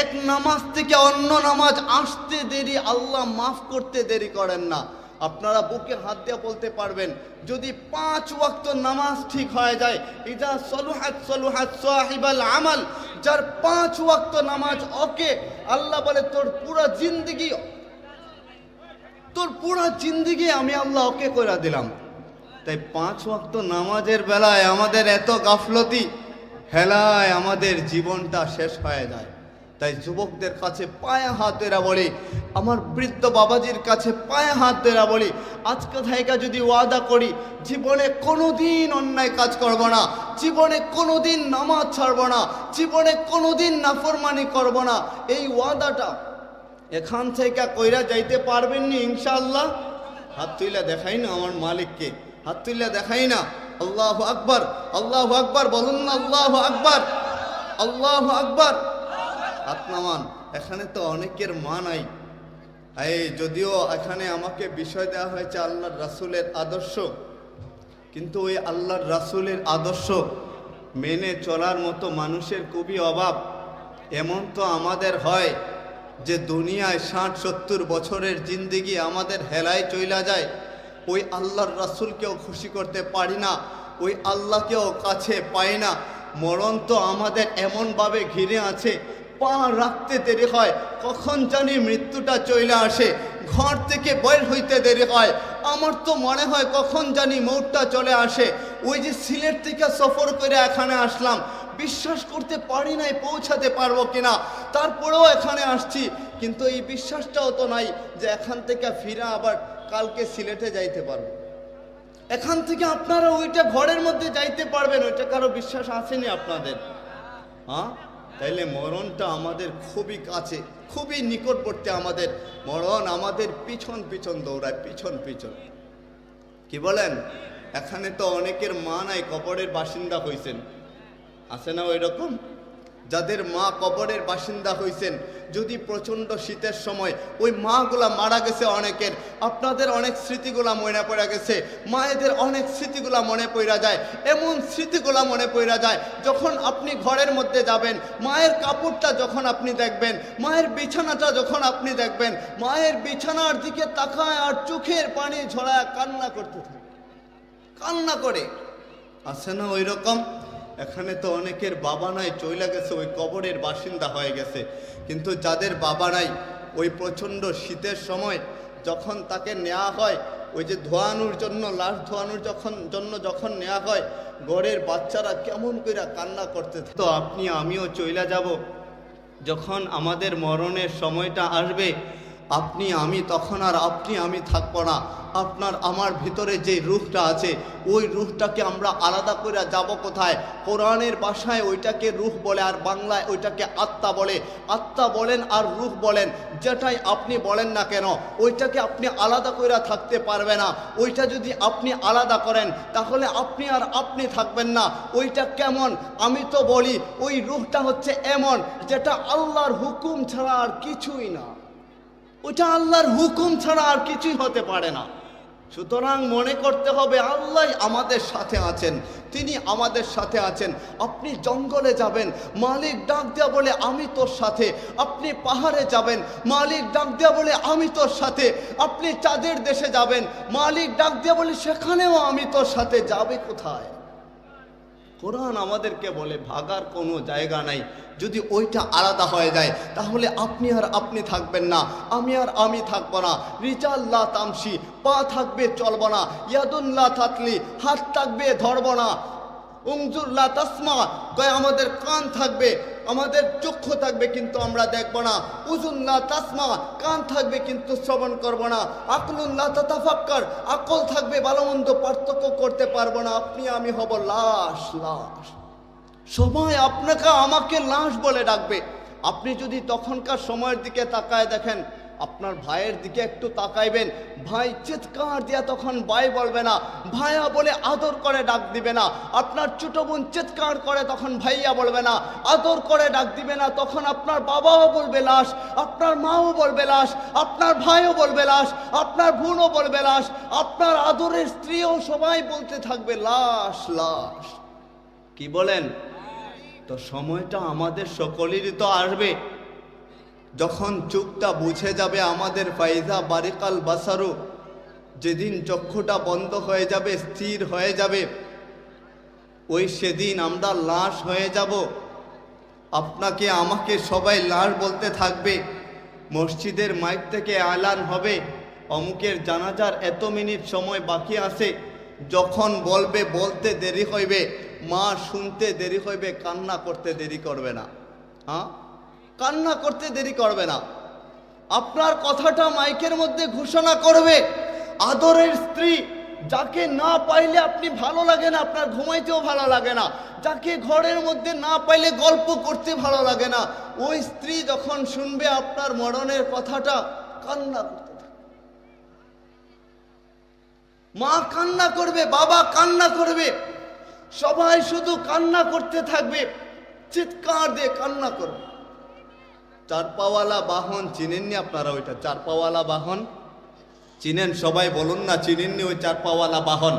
এক নামাজ থেকে অন্য নামাজ আসতে দেরি, আল্লাহ মাফ করতে দেরি করেন না। আপনারা বুকে হাত দিয়ে বলতে পারবেন, যদি পাঁচ ওয়াক্ত নামাজ ঠিক হয়ে যায় ইদা সলুহাত সলুহাত সাহিবাল আমাল, যার পাঁচ ওয়াক্ত নামাজ ওকে, আল্লাহ বলে, তোর পুরো জিন্দগি, তোর পুরো জিন্দগি আমি আল্লাহ ওকে করে দিলাম। তাই পাঁচ ওয়াক্ত নামাজের বেলায় আমাদের এত গাফলতি, হেলায় আমাদের জীবনটা শেষ হয়ে যায়। তাই যুবকদের কাছে পায়ে হাত দেরা বলি, আমার বৃদ্ধ বাবাজির কাছে পায়ে হাত দেরা বলি, আজকে থেকে যদি ওয়াদা করি, জীবনে কোনোদিন অন্যায় কাজ করব না, জীবনে কোনোদিন নামাজ ছাড়ব না, জীবনে কোনো কোনোদিন নাফরমানি করব না, এই ওয়াদাটা এখান থেকে কইরা যাইতে পারবেননি ইনশাআল্লাহ? হাত তুইলা দেখাই না আমার মালিককে, হাত তুইলা দেখাই না। আল্লাহ আকবার আল্লাহ আকবার, বলুন না আল্লাহ আকবার আল্লাহ আকবার। হাত নামান এখানে তো অনেকের মা নাই। এই যদিও এখানে আমাকে বিষয় দেওয়া হয়েছে আল্লাহর রাসূলের আদর্শ, কিন্তু ওই আল্লাহর রাসূলের আদর্শ মেনে চলার মতো মানুষের খুবই অভাব। এমন তো আমাদের হয় যে দুনিয়ায় ষাট, সত্তর বছরের জিন্দিগি আমাদের হেলায় চইলা যায়। ওই আল্লাহর রাসূলকেও খুশি করতে পারি না, ওই আল্লাহকেও কাছে পাই না। মরণ তো আমাদের এমনভাবে ঘিরে আছে পা রাখতে দেরি হয়। কখন জানি মৃত্যুটা চলে আসে। ঘর থেকে বের হইতে দেরি হয়। আমার তো মনে হয় কখন জানি মৌটটা চলে আসে। ওই যে সিলেট থেকে সফর করে এখানে আসলাম। বিশ্বাস করতে পারি নাই পৌঁছাতে পারব কিনা। তারপরেও এখানে আসছি। কিন্তু এই বিশ্বাসটাও তো নাই যে এখান থেকে ফিরে আবার কালকে সিলেটে যাইতে পারব। এখান থেকে আপনারা ওইটা ঘরের মধ্যে যাইতে পারবেন। ওইটা কারও বিশ্বাস আসেনি আপনাদের। হ্যাঁ? তাইলে মরণটা আমাদের খুবই কাছে, খুবই নিকটবর্তী আমাদের মরণ আমাদের পিছন পিছন দৌড়ায়, পিছন পিছন। কি বলেন? এখানে তো অনেকের মা নাই, কবরের বাসিন্দা হয়েছেন আছে না ওই রকম যাদের মা কবরের বাসিন্দা হয়েছেন যদি প্রচণ্ড শীতের সময় ওই মাগুলা মারা গেছে অনেকের, আপনাদের অনেক স্মৃতিগুলা মনে পড়ে গেছে। মায়েদের অনেক স্মৃতিগুলা মনে পড়া যায়। এমন স্মৃতিগুলা মনে পড়া যায়, যখন আপনি ঘরের মধ্যে যাবেন, মায়ের কাপড়টা যখন আপনি দেখবেন, মায়ের বিছানাটা যখন আপনি দেখবেন, মায়ের বিছানার দিকে তাকায় আর চোখের পানি ঝরায় কান্না করতে থাকে। কান্না করে। আছে না ওই রকম এখানে তো অনেকের বাবা নাই, চইলা গেছে, ওই কবরের বাসিন্দা হয়ে গেছে। কিন্তু যাদের বাবা নাই, ওই প্রচণ্ড শীতের সময় যখন তাকে নেওয়া হয়, ওই যে ধোয়ানোর জন্য, লাশ ধোয়ানোর যখন, জন্য যখন নেওয়া হয়, ঘরের বাচ্চারা কেমন কইরা কান্না করতে তো আপনি, আমিও চইলা যাব। যখন আমাদের মরণের সময়টা আসবে আপনি, আমি, তখন আর আপনি, আমি থাকব না। আপনার, আমার ভিতরে যে রুহটা আছে, ওই রুহটাকে আমরা আলাদা করে যাব কোথায়? কোরআনের বাসায় ওইটাকে রুহ বলে আর বাংলায় ওইটাকে আত্মা বলে। আত্মা বলেন আর রুহ বলেন, যেটাই আপনি বলেন না কেন, ওইটাকে আপনি আলাদা করে থাকতে পারবে না। ওইটা যদি আপনি আলাদা করেন, তাহলে আপনি আর আপনি থাকবেন না। ওইটা কেমন? আমি তো বলি, ওই রুহটা হচ্ছে এমন, যেটা আল্লাহর হুকুম ছাড়া আর কিছুই না। ওটা আল্লাহর হুকুম ছাড়া আর কিছুই হতে পারে না। সুতরাং মনে করতে হবে, আল্লাহ আমাদের সাথে আছেন, তিনি আমাদের সাথে আছেন, আপনি জঙ্গলে যাবেন, মালিক ডাক দেওয়া বলে আমি তোর সাথে, আপনি পাহাড়ে যাবেন, মালিক ডাক দেওয়া বলে আমি তোর সাথে, আপনি চাঁদের দেশে যাবেন, মালিক ডাক দেওয়া বলে সেখানেও আমি তোর সাথে, যাবে কোথায়? কোরআন আমাদেরকে বলে, ভাগার কোনো জায়গা নাই। যদি ওইটা আলাদা হয়ে যায়, তাহলে আপনি আর আপনি থাকবেন না। আমি আর আমি থাকব না। রিচাল্লা তামসি পা থাকবে চলব না। ইয়াদুল্লা থাকলি হাত থাকবে ধরব না। উংজুল্লা তাসমা কয় আমাদের কান থাকবে। আমাদের চক্ষু থাকবে কিন্তু আমরা দেখব না। উজুল্লাহ তাসমা, কান থাকবে কিন্তু শ্রবণ করব না। আকলুল্লা তাতাফাক্কার, আকল থাকবে, ভালোমন্দ পার্থক্য করতে পারব না। আপনি, আমি হব লাশ লাশ। সময় আপনাকে আমাকে লাশ বলে ডাকবে। আপনি যদি তখনকার সময়ের দিকে তাকায় দেখেন আপনার ভাইয়ের দিকে একটু তাকাইবেন। ভাই চিৎকার দিয়া তখন ভাই বলবে না, ভাইয়া বলে আদর করে ডাক দিবে না। আপনার ছোট বোন চিৎকার করে তখন ভাইয়া বলবে না, আদর করে ডাক দিবে না। তখন আপনার বাবাও বলবে লাশ, আপনার মাও বলবে লাশ, আপনার ভাইও বলবে লাশ, আপনার বোনও বলবে লাশ, আপনার আদরের স্ত্রীও সবাই বলতে থাকবে, লাশ লাশ। কি বলেন? তো সময়টা আমাদের সকলেরই তো আসবে। যখন চোখটা বুঝে যাবে আমাদের ফাইজা বারিকাল বাসারু, যেদিন চক্ষুটা বন্ধ হয়ে যাবে, স্থির হয়ে যাবে, ওই সেদিন আমরা লাশ হয়ে যাব। আপনাকে, আমাকে সবাই লাশ বলতে থাকবে। মসজিদের মাইক থেকে আলান হবে। অমুকের জানাজার এত মিনিট সময় বাকি আছে, যখন বলবে, বলতে দেরি হইবে, মা শুনতে দেরি হইবে, কান্না করতে দেরি করবে না। হ্যাঁ? কান্না করতে দেরি করবে না। আপনার কথাটা মাইকের মধ্যে ঘোষণা করবে। আদরের স্ত্রী, যাকে না পাইলে আপনি ভালো লাগে না, আপনার ঘুমাইতেও ভালো লাগে না, যাকে ঘরের মধ্যে না পাইলে গল্প করতে ভালো লাগে না, ওই স্ত্রী যখন শুনবে আপনার মরণের কথাটা, কান্না করতে। মা কান্না করবে, বাবা কান্না করবে, সবাই শুধু কান্না করতে থাকবে, চিৎকার দিয়ে কান্না করবে। চারপাওয়ালা বাহন চিনেননি আপনারা ওইটা? চারপাওয়ালা বাহন? চিনেন? সবাই বলুন না, চিনেননি ওই চারপাওয়ালা বাহন?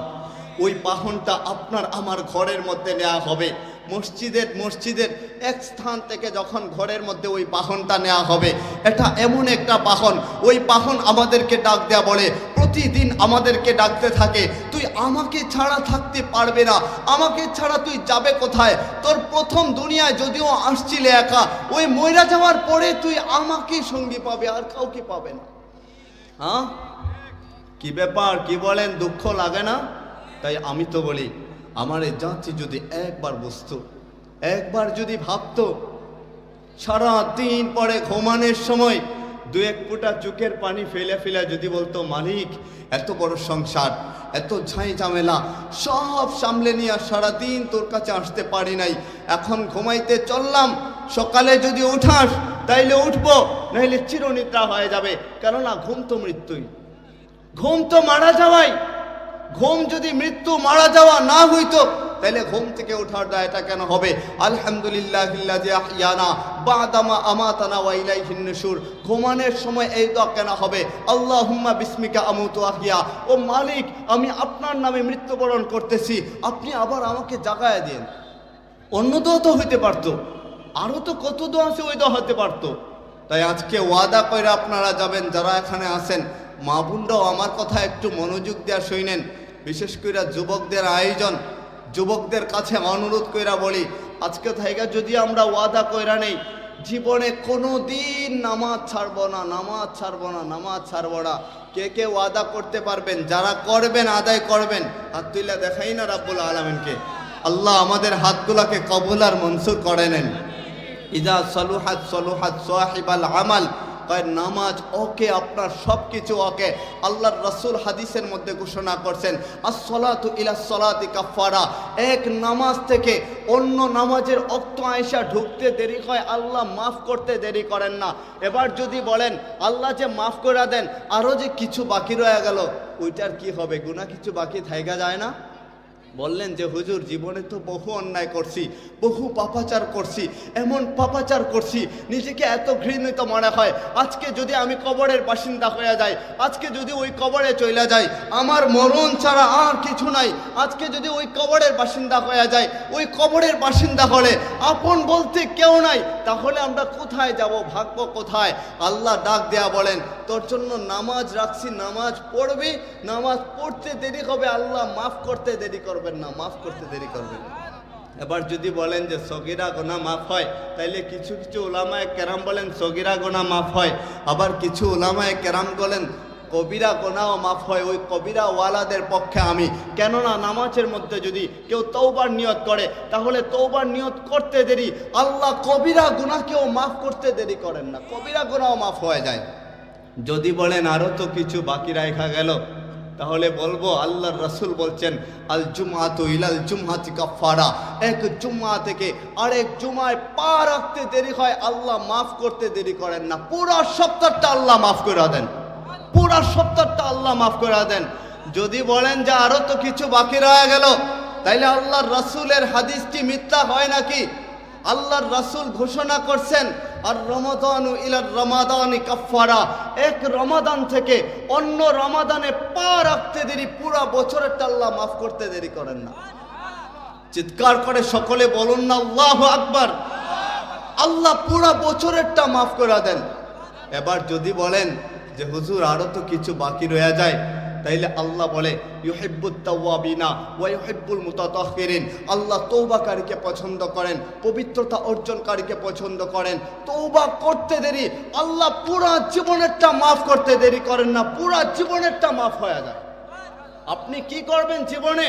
ওই বাহনটা আপনার আমার ঘরের মধ্যে নেওয়া হবে। মসজিদের মসজিদের এক স্থান থেকে যখন ঘরের মধ্যে ওই বাহনটা নেওয়া হবে, এটা এমন একটা বাহন। ওই বাহন আমাদেরকে ডাক দেয়া বলে প্রতিদিন আমাদেরকে ডাকতে থাকে, তুই আমাকে ছাড়া থাকতে পারবে না, আমাকে ছাড়া তুই যাবে কোথায়? তোর প্রথম দুনিয়ায় যদিও আসছিলে একা, ওই ময়রা যাওয়ার পরে তুই আমাকে সঙ্গী পাবে, আর কাউকে পাবে না। হ্যাঁ? কি ব্যাপার? কি বলেন? দুঃখ লাগে না? তাই আমি তো বলি, আমার এই জাতি যদি একবার বুঝতো, একবার যদি ভাবতো সারা দিন পরে ঘুমানোর সময় দু এক ফুটা চোখের পানি ফেলে ফেলে যদি বলতো, মালিক, এত বড় সংসার, এত ঝাঁই ঝামেলা, সব সামলে নিয়ে আর সারাদিন তোর কাছে আসতে পারি নাই। এখন ঘুমাইতে চললাম, সকালে যদি উঠাস, তাইলে উঠবো, নাইলে চিরনিদ্রা হয়ে যাবে। কেননা ঘুম তো মৃত্যুই। ঘুম তো মারা যাওয়াই। ঘুম যদি মৃত্যু মারা যাওয়া না হইতো তাহলে ঘুম থেকে ওঠার দায়টা কেন হবে? আলহামদুলিল্লাহ বাদামা আমাতানা ওয়া ইলাইহিন নুশুর। ঘুমানোর সময় এই দোয়া কেন হবে? আল্লাহুম্মা বিসমিকা আমুতু আহিয়া ও মালিক, আমি আপনার নামে মৃত্যুবরণ করতেছি। আপনি আবার আমাকে জাগায় দিন অন্য দোয়া তো হইতে পারতো। আরও তো কত দোয়া আছে ওই দোয়া হতে পারতো। তাই আজকে ওয়াদা করে আপনারা যাবেন, যারা এখানে আছেন। মা বোনরাও আমার কথা একটু মনোযোগ দেওয়া শুনেন বিশেষ করে যুবকদের আয়োজন। যুবকদের কাছে অনুরোধ কইরা বলি, আজকে থেকে যদি আমরা ওয়াদা কইরা নেই, জীবনে কোনো দিন নামাজ ছাড়বো না, নামাজ ছাড়বো না, নামাজ ছাড়ব না। কে কে ওয়াদা করতে পারবেন, যারা করবেন, আদায় করবেন, হাত তুইলা দেখাই না রাব্বুল আলমিনকে। আল্লাহ আমাদের হাতগুলাকে কবুল আর মনসুর করে নেন। ইজা সলুহাত সলুহাত সোয়াহিবাল আমাল কয় নামাজ ওকে, আপনার সব কিছু ওকে। আল্লাহর রসুল হাদিসের মধ্যে ঘোষণা করছেন আসলাতু ইলা সলাতি কাফারা এক নামাজ থেকে অন্য নামাজের অক্ত আয়সা ঢুকতে দেরি হয়, আল্লাহ মাফ করতে দেরি করেন না। এবার যদি বলেন, আল্লাহ যে মাফ করে দেন আরও যে কিছু বাকি রয়ে গেল, ওইটার কি হবে? গুণা কিছু বাকি থাইকা যায় না? বললেন যে, হুজুর, জীবনে তো বহু অন্যায় করছি, বহু পাপাচার করছি, এমন পাপাচার করছি, নিজেকে এত ঘৃণিত মনে হয়। আজকে যদি আমি কবরের বাসিন্দা হয়ে যাই, আজকে যদি ওই কবরে চলে যাই, আমার মরণ ছাড়া আর কিছু নাই। আজকে যদি ওই কবরের বাসিন্দা হয়ে যায় ওই কবরের বাসিন্দা হলে আপন বলতে কেউ নাই। তাহলে আমরা কোথায় যাব, ভাগ্য কোথায়? আল্লাহ ডাক দেয়া বলেন, তোর জন্য নামাজ রাখছি, নামাজ পড়বি, নামাজ পড়তে দেরি হবে, আল্লাহ মাফ করতে দেরি করবেন না, মাফ করতে দেরি করবেন এবার যদি বলেন যে সগিরা গোনা মাফ হয়, তাইলে কিছু কিছু ওলামায় কেরাম বলেন সগিরা গোনা মাফ হয়। আবার কিছু ওলামায় কেরাম বলেন কবিরা গোনাও মাফ হয়, ওই কবিরা ওয়ালাদের পক্ষে আমি। কেননা নামাজের মধ্যে যদি কেউ তৌবার নিয়ত করে, তাহলে তৌবার নিয়ত করতে দেরি। আল্লাহ কবিরা গুনাহকেও মাফ করতে দেরি করেন না, কবিরা গোনাও মাফ হয়ে যায়। যদি বলেন আরও তো কিছু বাকি রাখা গেল। তাহলে বলব, আল্লাহর রসুল বলছেন, আল জুমাতু ইলাল জুমহাতি কাফারা এক জুম্মা থেকে আরেক জুমায় পা রাখতে দেরি হয়, আল্লাহ মাফ করতে দেরি করেন না। পুরো সপ্তাহটা আল্লাহ মাফ করে দেন। পুরো সপ্তাহটা আল্লাহ মাফ করে দেন। যদি বলেন যে আরও তো কিছু বাকি রয়ে গেল, তাইলে আল্লাহর রসুলের হাদিসটি মিথ্যা হয় নাকি? আল্লাহর রাসূল ঘোষণা করছেন আর রমাদানু ইলার রমাদানি কাফারা এক রমাদান থেকে অন্য রমাদানে পা রাখতে দেরি, পুরা বছরেরটা আল্লাহ মাফ করতে দেরি করেন না। চিৎকার করে সকলে বলুন না, আল্লাহ আকবার। আল্লাহ পুরা বছরেরটা মাফ করে দেন। এবার যদি বলেন যে, হুজুর, আরও তো কিছু বাকি রয়ে যায়। তাইলে আল্লাহ বলে, ইউহিব্বুত তাওয়াবিনা ওয়া ইউহিব্বুল মুতাতাহহিরিন আল্লাহ তওবাকারীকে পছন্দ করেন, পবিত্রতা অর্জনকারীকে পছন্দ করেন। তওবা করতে দেরি, আল্লাহ পুরা জীবনেরটা মাফ করতে দেরি করেন না, পুরা জীবনেরটা মাফ হয়ে যায়। আপনি কি করবেন জীবনে?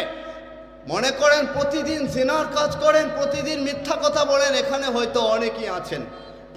মনে করেন প্রতিদিন জিনার কাজ করেন, প্রতিদিন মিথ্যা কথা বলেন, এখানে হয়তো অনেকেই আছেন।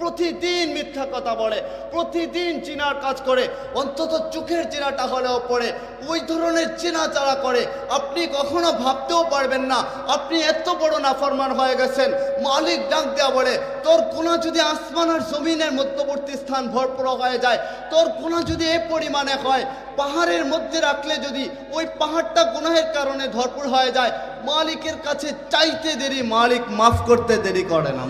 প্রতিদিন মিথ্যা কথা বলে, প্রতিদিন চিনার কাজ করে, অন্তত চোখের চিনাটা হলেও পড়ে। ওই ধরনের চিনা যারা করে, আপনি কখনো ভাবতেও পারবেন না, আপনি এত বড় নাফরমান হয়ে গেছেন। মালিক ডাক দেওয়া বলে, তোর কোনা যদি আসমান আর জমিনের মধ্যবর্তী স্থান ভরপুর হয়ে যায়, তোর কোনা যদি এ পরিমাণে হয়, পাহাড়ের মধ্যে রাখলে যদি ওই পাহাড়টা গুনাহের কারণে ভরপুর হয়ে যায়, মালিকের কাছে চাইতে দেরি, মালিক মাফ করতে দেরি করে না।